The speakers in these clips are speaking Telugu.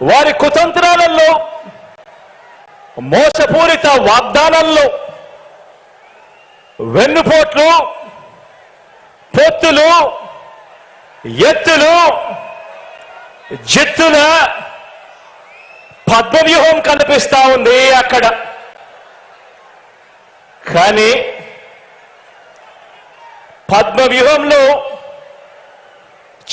వారి కుతంత్రాలలో మోసపూరిత వాగ్దానాల్లో వెన్నుపోట్లు పొత్తులు ఎత్తులు జిత్తుల పద్మవ్యూహం కనిపిస్తా ఉంది అక్కడ. కానీ పద్మవ్యూహంలో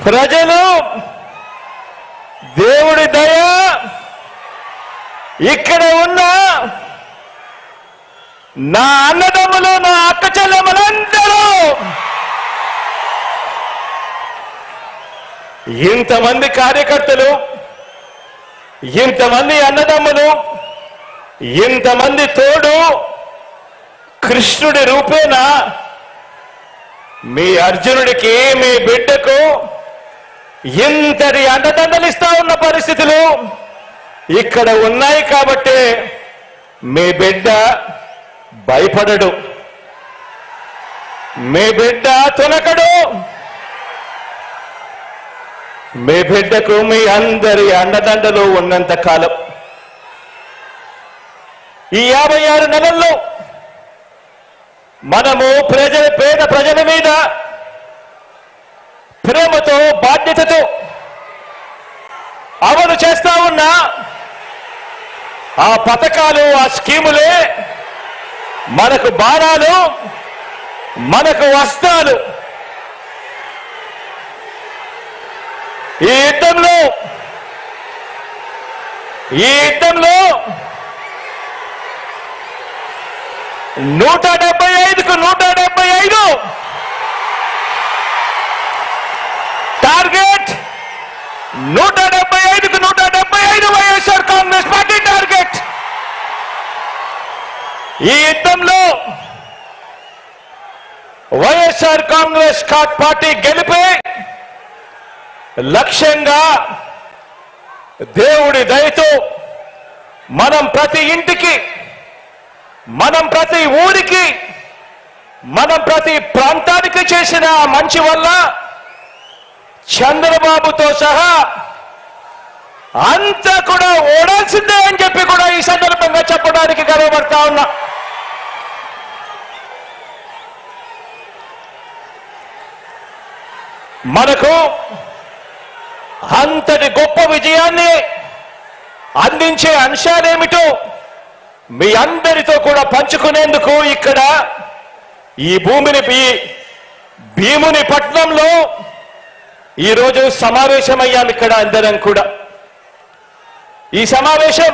ప్రజలు దేవుడి దయ ఇక్కడ ఉన్న నా అన్నదమ్ములు నా అక్క చెల్లెమ్మలందరూ ఇంతమంది కార్యకర్తలు ఇంతమంది అన్నదమ్ములు ఇంతమంది తోడు కృష్ణుడి రూపేణ మీ అర్జునుడికి మీ బిడ్డకు ఇంతటి అండదండలిస్తా ఉన్న పరిస్థితులు ఇక్కడ ఉన్నాయి కాబట్టి మీ బిడ్డ భయపడడు. మీ బిడ్డ తొలకడు. మీ బిడ్డకు మీ అందరి అండదండలు ఉన్నంత కాలం. ఈ యాభై ఆరు నెలల్లో మనము ప్రజల పేద ప్రజల మీద ప్రేమతో బాధ్యత చేస్తా ఉన్న ఆ పథకాలు ఆ స్కీములే మనకు బాణాలు మనకు వస్త్రాలు. ఈ యుద్ధంలో ఈ యుద్ధంలో నూట డెబ్బై ఐదుకు నూట డెబ్బై ఐదు. టార్గెట్ నూట డెబ్బై ఐదుకు నూట డెబ్బై ఐదు వైఎస్ఆర్ కాంగ్రెస్ పార్టీ టార్గెట్ ఈ యుద్ధంలో వైఎస్ఆర్ కాంగ్రెస్ కాట్ పార్టీ గెలిపే లక్ష్యంగా దేవుడి దయతో మనం ప్రతి ఇంటికి మనం ప్రతి ఊరికి మనం ప్రతి ప్రాంతానికి చేసిన మంచి వల్ల చంద్రబాబుతో సహా అంతా కూడా ఓడాల్సిందే అని చెప్పి చెప్పడానికి ఉన్నా. మనకు అంతటి గొప్ప విజయాన్ని అందించే అంశాలేమిటో మీ అందరితో కూడా పంచుకునేందుకు ఇక్కడ ఈ భూమిని భీముని పట్నంలో ఈరోజు సమావేశమయ్యాం ఇక్కడ అందరం కూడా. ఈ సమావేశం